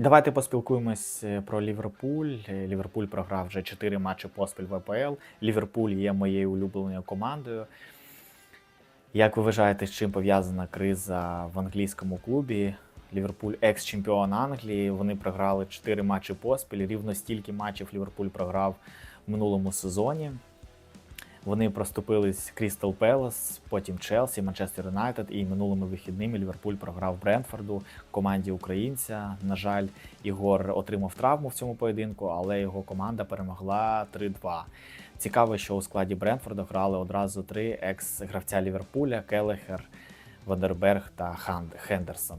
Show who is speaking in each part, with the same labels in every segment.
Speaker 1: Давайте поспілкуємось е, про Ліверпуль. Е, Ліверпуль програв вже 4 матчі поспіль в АПЛ. Ліверпуль є моєю улюбленою командою. Як ви вважаєте, з чим пов'язана криза в англійському клубі? Ліверпуль екс-чемпіон Англії. Вони програли 4 матчі поспіль. Рівно стільки матчів Ліверпуль програв в минулому сезоні. Вони проступились Крістал Пелес, потім Челсі, Манчестер Юнайтед, і минулими вихідними Ліверпуль програв Брентфорду, команді українця. На жаль, Ігор отримав травму в цьому поєдинку, але його команда перемогла 3-2. Цікаво, що у складі Брентфорда грали одразу три екс-гравця Ліверпуля: Келехер, Вандерберг та Хендерсон.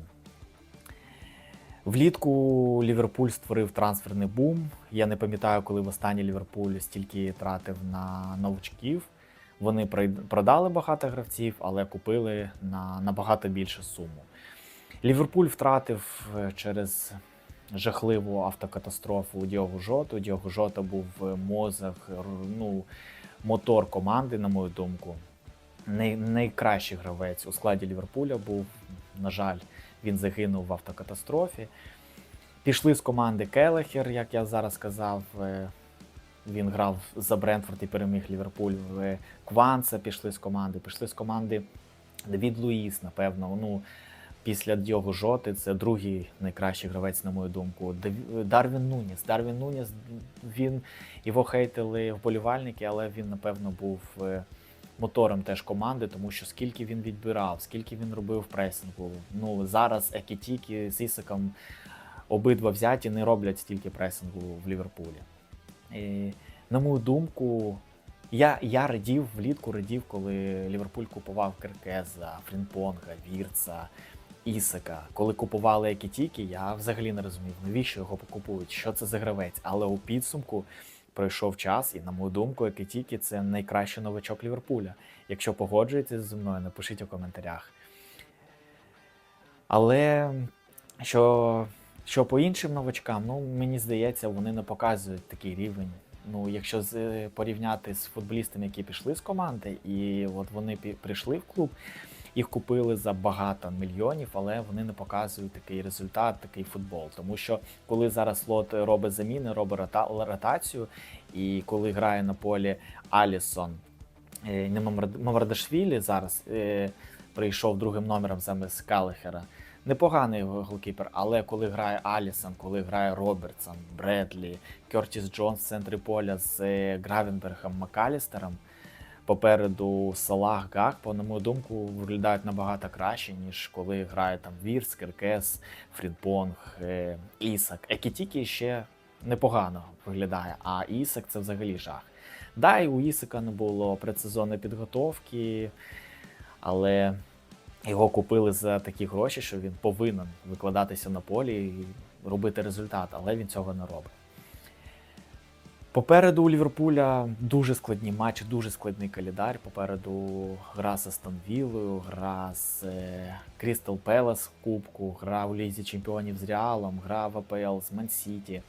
Speaker 1: Влітку Ліверпуль створив трансферний бум. Я не пам'ятаю, коли востаннє Ліверпуль стільки тратив на новачків. Вони продали багато гравців, але купили на набагато більшу суму. Ліверпуль втратив е, через жахливу автокатастрофу Діогу Жоту. Діогу Жота був мозок, ну, мотор команди, на мою думку. Най- найкращий гравець у складі Ліверпуля був, на жаль, він загинув в автокатастрофі. Пішли з команди Келехер, як я зараз сказав. е, Він грав за Брентфорд і переміг Ліверпуль в Кванса. Пішли з команди. Пішли з команди Давід Луїс, напевно. Ну, після Діого Жоти це другий найкращий гравець, на мою думку. Дарвін Нуніс. Дарвін Нуніс, він його хейтили вболівальники, але він, напевно, був е, мотором теж команди, тому що скільки він відбирав, скільки він робив пресингу. Ну зараз Екітікі з Ісаком обидва взяті не роблять стільки пресингу в Ліверпулі. І, на мою думку, я, я радів влітку радів, коли Ліверпуль купував Керкеза, Фрінпонга, Вірца, Ісака. Коли купували Екітікі, я взагалі не розумів, навіщо його купують, що це за гравець. Але у підсумку пройшов час, і на мою думку, Екітікі це найкращий новачок Ліверпуля. Якщо погоджуєтесь зі мною, напишіть у коментарях. Але що, що по іншим новачкам, ну мені здається, вони не показують такий рівень. Ну, якщо порівняти з футболістами, які пішли з команди, і от вони прийшли в клуб, їх купили за багато мільйонів, але вони не показують такий результат, такий футбол. Тому що коли зараз лот робить заміни, робить рота- ротацію, і коли грає на полі Алісон, е, не Мамардашвілі зараз е, прийшов другим номером замість Калехера. Непоганий голкіпер, але коли грає Алісон, коли грає Робертсон, Бредлі, Кертіс Джонс в центрі поля з е, Гравенбергом Макалістером, попереду Салах Гакпо, на мою думку, виглядають набагато краще, ніж коли грає там Вірс, Киркес, Фрідпонг, е, Ісак. Екітікі ще непогано виглядає, а Ісак це взагалі жах. Да, і у Ісака не було предсезонної підготовки, але його купили за такі гроші, що він повинен викладатися на полі і робити результат, але він цього не робить. Попереду у Ліверпуля дуже складні матчі, дуже складний календар. Попереду гра з Астон Віллою, гра з е, Крістал Пелес в Кубку, гра у Лізі Чемпіонів з Реалом, гра в АПЛ з Ман-Сіті.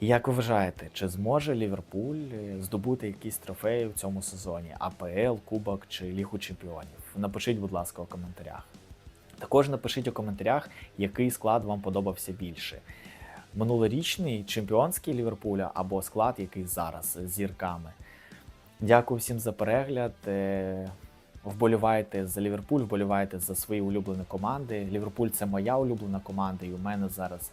Speaker 1: Як ви вважаєте, чи зможе Ліверпуль е, здобути якісь трофеї в цьому сезоні? АПЛ, Кубок чи Лігу Чемпіонів? Напишіть, будь ласка, у коментарях. Також напишіть у коментарях, який склад вам подобався більше. Минулорічний чемпіонський Ліверпуля або склад, який зараз з зірками. Дякую всім за перегляд. Е, Вболівайте за Ліверпуль, вболівайте за свої улюблені команди. Ліверпуль це моя улюблена команда, і у мене зараз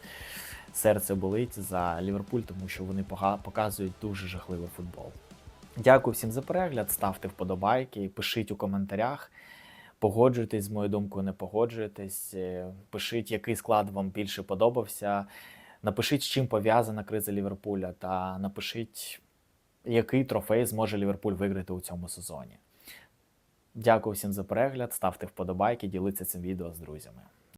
Speaker 1: серце болить за Ліверпуль, тому що вони показують дуже жахливий футбол. Дякую всім за перегляд. Ставте вподобайки, пишіть у коментарях. Погоджуйтесь з моєю думкою, не погоджуєтесь. Е, Пишіть, який склад вам більше подобався. Напишіть, з чим пов'язана криза Ліверпуля, та напишіть, який трофей зможе Ліверпуль виграти у цьому сезоні. Дякую всім за перегляд. Ставте вподобайки, діліться цим відео з друзями.